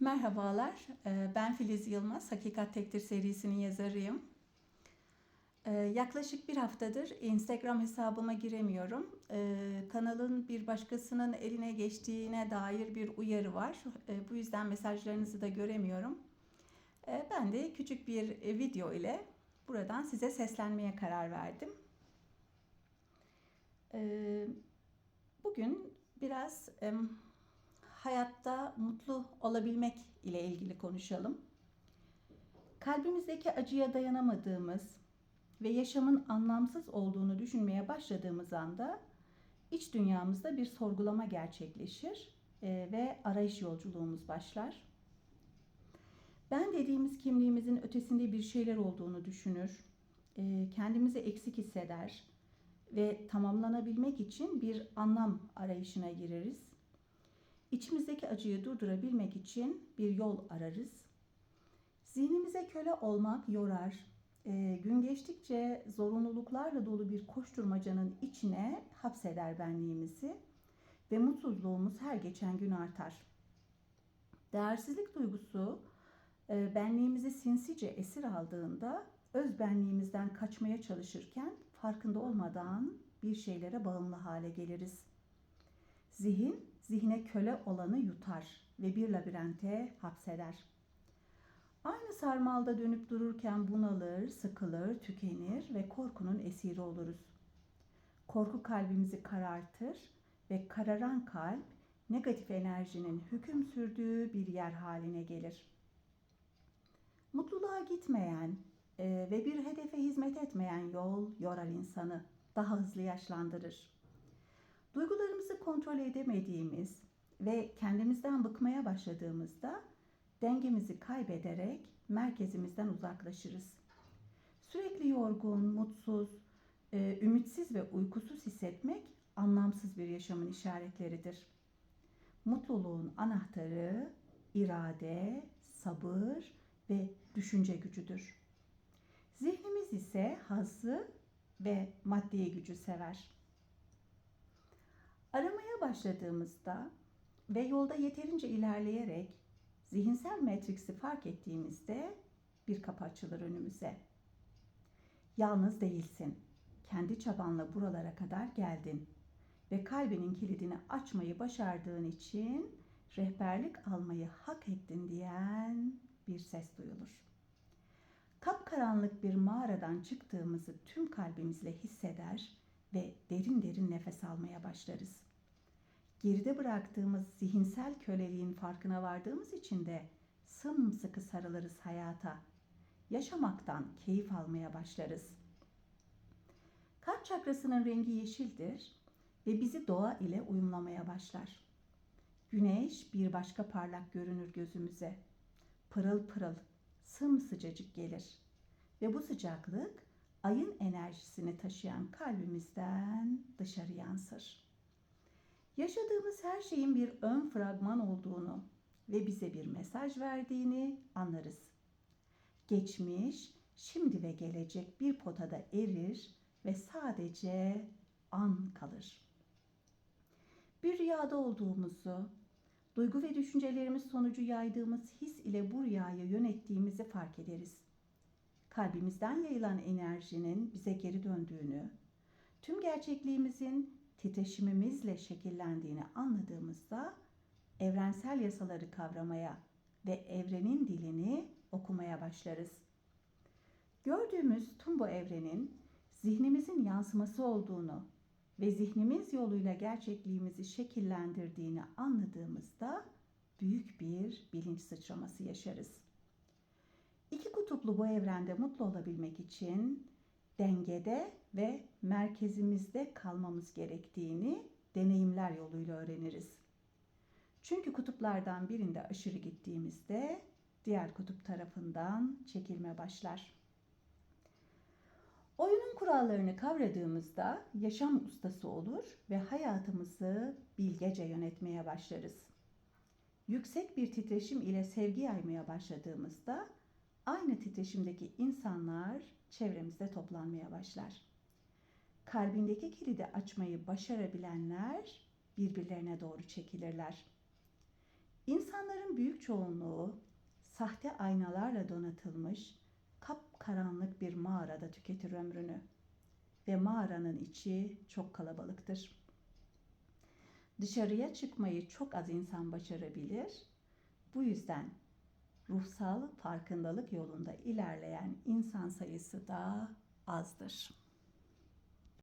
Merhabalar, e, ben Filiz Yılmaz, Hakikat Tektir serisinin yazarıyım. E, yaklaşık bir haftadır Instagram hesabıma giremiyorum. E, kanalın bir başkasının eline geçtiğine dair bir uyarı var. Bu yüzden mesajlarınızı da göremiyorum. Ben de küçük bir video ile buradan size seslenmeye karar verdim. Bugün biraz hayatta mutlu olabilmek ile ilgili konuşalım. Kalbimizdeki acıya dayanamadığımız ve yaşamın anlamsız olduğunu düşünmeye başladığımız anda iç dünyamızda bir sorgulama gerçekleşir e, ve arayış yolculuğumuz başlar. Ben dediğimiz kimliğimizin ötesinde bir şeyler olduğunu düşünür, e, kendimizi eksik hisseder ve tamamlanabilmek için bir anlam arayışına gireriz. İçimizdeki acıyı durdurabilmek için bir yol ararız. Zihnimize köle olmak yorar. E, gün geçtikçe zorunluluklarla dolu bir koşturmacanın içine hapseder benliğimizi ve mutsuzluğumuz her geçen gün artar. Değersizlik duygusu e, benliğimizi sinsice esir aldığında öz benliğimizden kaçmaya çalışırken farkında olmadan bir şeylere bağımlı hale geliriz. Zihin, zihne köle olanı yutar ve bir labirente hapseder. Aynı sarmalda dönüp dururken bunalır, sıkılır, tükenir ve korkunun esiri oluruz. Korku kalbimizi karartır ve kararan kalp negatif enerjinin hüküm sürdüğü bir yer haline gelir. Mutluluğa gitmeyen e, ve bir hedefe hizmet etmeyen yol yorar insanı, daha hızlı yaşlandırır. Duygularımızı kontrol edemediğimiz ve kendimizden bıkmaya başladığımızda dengemizi kaybederek merkezimizden uzaklaşırız. Sürekli yorgun, mutsuz, e, ümitsiz ve uykusuz hissetmek anlamsız bir yaşamın işaretleridir. Mutluluğun anahtarı irade, sabır ve düşünce gücüdür. Zihnimiz ise hazzı ve maddi gücü sever. Aramaya başladığımızda ve yolda yeterince ilerleyerek zihinsel matriksi fark ettiğimizde bir kapı açılır önümüze. Yalnız değilsin. Kendi çabanla buralara kadar geldin ve kalbinin kilidini açmayı başardığın için rehberlik almayı hak ettin diyen bir ses duyulur. Kapkaranlık bir mağaradan çıktığımızı tüm kalbimizle hisseder ve derin derin nefes almaya başlarız. Geride bıraktığımız zihinsel köleliğin farkına vardığımız için de sımsıkı sarılırız hayata. Yaşamaktan keyif almaya başlarız. Kalp çakrasının rengi yeşildir ve bizi doğa ile uyumlamaya başlar. Güneş bir başka parlak görünür gözümüze. Pırıl pırıl, sımsıcacık gelir. Ve bu sıcaklık ayın enerjisini taşıyan kalbimizden dışarı yansır. Yaşadığımız her şeyin bir ön fragman olduğunu ve bize bir mesaj verdiğini anlarız. Geçmiş, şimdi ve gelecek bir potada erir ve sadece an kalır. Bir rüyada olduğumuzu, duygu ve düşüncelerimiz sonucu yaydığımız his ile bu rüyayı yönettiğimizi fark ederiz kalbimizden yayılan enerjinin bize geri döndüğünü, tüm gerçekliğimizin titreşimimizle şekillendiğini anladığımızda evrensel yasaları kavramaya ve evrenin dilini okumaya başlarız. Gördüğümüz tüm bu evrenin zihnimizin yansıması olduğunu ve zihnimiz yoluyla gerçekliğimizi şekillendirdiğini anladığımızda büyük bir bilinç sıçraması yaşarız. Kutuplu bu evrende mutlu olabilmek için dengede ve merkezimizde kalmamız gerektiğini deneyimler yoluyla öğreniriz. Çünkü kutuplardan birinde aşırı gittiğimizde diğer kutup tarafından çekilme başlar. Oyunun kurallarını kavradığımızda yaşam ustası olur ve hayatımızı bilgece yönetmeye başlarız. Yüksek bir titreşim ile sevgi yaymaya başladığımızda aynı titreşimdeki insanlar çevremizde toplanmaya başlar. Kalbindeki kilidi açmayı başarabilenler birbirlerine doğru çekilirler. İnsanların büyük çoğunluğu sahte aynalarla donatılmış kapkaranlık bir mağarada tüketir ömrünü ve mağaranın içi çok kalabalıktır. Dışarıya çıkmayı çok az insan başarabilir. Bu yüzden ruhsal farkındalık yolunda ilerleyen insan sayısı da azdır.